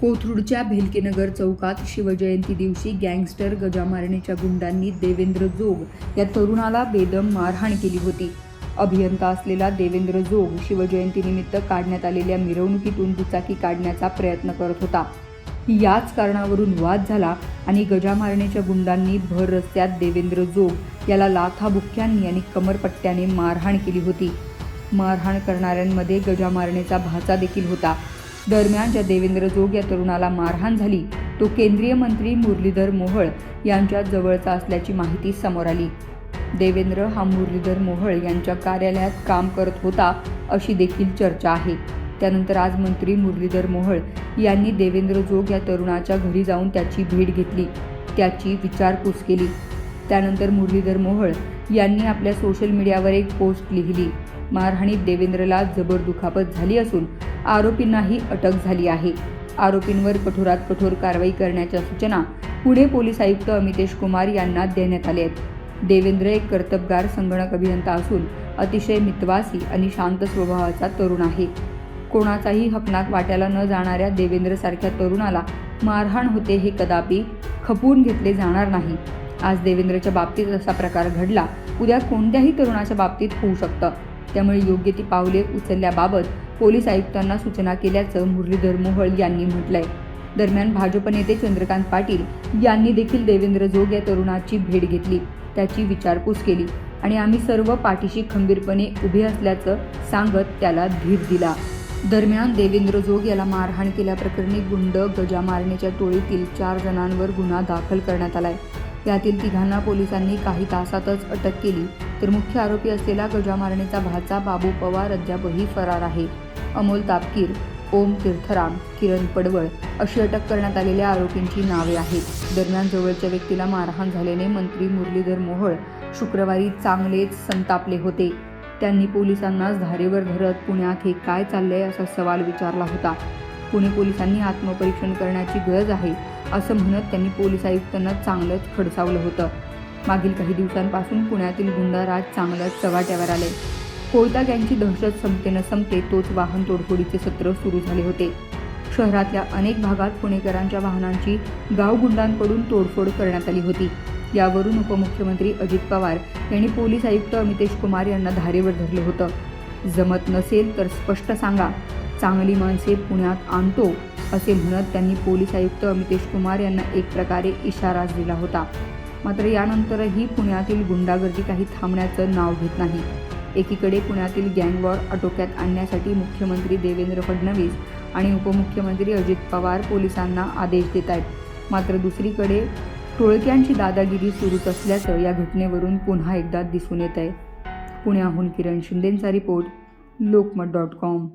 कोथरूडच्या भेलकेनगर चौकात शिवजयंती दिवशी गँगस्टर गजामारणीच्या गुंडांनी देवेंद्र जोग या तरुणाला बेदम मारहाण केली होती. अभियंता असलेला देवेंद्र जोग शिवजयंतीनिमित्त काढण्यात आलेल्या मिरवणुकीतून दुचाकी काढण्याचा प्रयत्न करत होता. याच कारणावरून वाद झाला आणि गजामारणीच्या गुंडांनी भर रस्त्यात देवेंद्र जोग याला लाथाबुक्क्यांनी आणि कमरपट्ट्याने मारहाण केली होती. मारहाण करणाऱ्यांमध्ये गजामारणेचा भाचा देखील होता. दरम्यान ज्या देवेंद्र जोग या तरुणाला मारहाण झाली तो केंद्रीय मंत्री मुरलीधर मोहळ यांच्या जवळचा असल्याची माहिती समोर आली. देवेंद्र हा मुरलीधर मोहळ यांच्या कार्यालयात काम करत होता अशी देखील चर्चा आहे. त्यानंतर आज मंत्री मुरलीधर मोहळ यांनी देवेंद्र जोग या तरुणाच्या घरी जाऊन त्याची भेट घेतली त्याची विचारपूस केली. त्यानंतर मुरलीधर मोहळ यांनी आपल्या सोशल मीडियावर एक पोस्ट लिहिली मारहाणीत देवेंद्रला जबर दुखापत झाली असून आरोपींनाही अटक झाली आहे. आरोपींवर कठोरात कठोर कारवाई करण्याच्या सूचना पुणे पोलीस आयुक्त अमितेश कुमार यांना देण्यात आल्या आहेत. देवेंद्र एक कर्तबगार संगणक अभियंता असून अतिशय मितवासी आणि शांत स्वभावाचा तरुण आहे. कोणाचाही हकनाक वाट्याला न जाणाऱ्या देवेंद्रसारख्या तरुणाला मारहाण होते हे कदापि खपवून घेतले जाणार नाही. आज देवेंद्रच्या बाबतीत असा प्रकार घडला उद्या कोणत्याही तरुणाच्या बाबतीत होऊ शकतं. त्यामुळे योग्य ती पावले उचलल्याबाबत पोलीस आयुक्तांना सूचना केल्याचं मुरलीधर मोहोळ यांनी म्हटलंय. दरम्यान भाजप नेते चंद्रकांत पाटील यांनी देखील देवेंद्र जोग या तरुणाची भेट घेतली. त्याची विचारपूस केली आणि आम्ही सर्व पाठीशी खंबीरपणे उभे असल्याचं सांगत त्याला धीर दिला. दरम्यान देवेंद्र जोग याला मारहाण केल्याप्रकरणी गुंड गजा मारण्याच्या टोळीतील चार जणांवर गुन्हा दाखल करण्यात आलाय. यातील तिघांना पोलिसांनी काही तासातच अटक केली. तर मुख्य आरोपी असलेला गजा मारण्याचा भाचा बाबू पवार अद्यापही फरार आहे. अमोल तापकीर ओम तीर्थराम किरण पडवळ अशी अटक करण्यात आलेल्या आरोपींची नावे आहेत. दरम्यान जवळच्या व्यक्तीला मारहाण झाल्याने मंत्री मुरलीधर मोहोळ शुक्रवारी चांगलेच संतापले होते. त्यांनी पोलिसांनाच धारेवर धरत पुण्यात हे काय चाललंय असा सवाल विचारला होता. पुणे पोलिसांनी आत्मपरीक्षण करण्याची गरज आहे असं म्हणत त्यांनी पोलीस आयुक्तांना चांगलंच खडसावलं होतं. मागील काही दिवसांपासून पुण्यातील गुंडाराज चांगलंच चव्हाट्यावर आले. कोयता गँगची दहशत संपते न संपते तोच वाहन तोडफोडीचे सत्र सुरू झाले होते. शहरातल्या अनेक भागात पुणेकरांच्या वाहनांची गावगुंडांकडून तोडफोड करण्यात आली होती. यावरून उपमुख्यमंत्री अजित पवार यांनी पोलीस आयुक्त अमितेश कुमार यांना धारेवर धरलं होतं. जमत नसेल तर स्पष्ट सांगा चांगली माणसे पुण्यात आणतो असे म्हणत त्यांनी पोलीस आयुक्त अमितेश कुमार यांना एक प्रकारे इशाराच दिला होता. मात्र यानंतरही पुण्यातील गुंडागर्दी काही थांबण्याचं नाव घेत नाही. एकीकडे पुण्यातील गँग वॉर आटोक्यात आणण्यासाठी मुख्यमंत्री देवेंद्र फडणवीस आणि उपमुख्यमंत्री अजित पवार पोलिसांना आदेश देत आहेत मात्र दुसरीकडे टोळक्यांची दादागिरी सुरूच असल्याचं या घटनेवरून पुन्हा एकदा दिसून येत आहे पुण्याहून किरण शिंदेंचा रिपोर्ट लोकमत डॉट कॉम.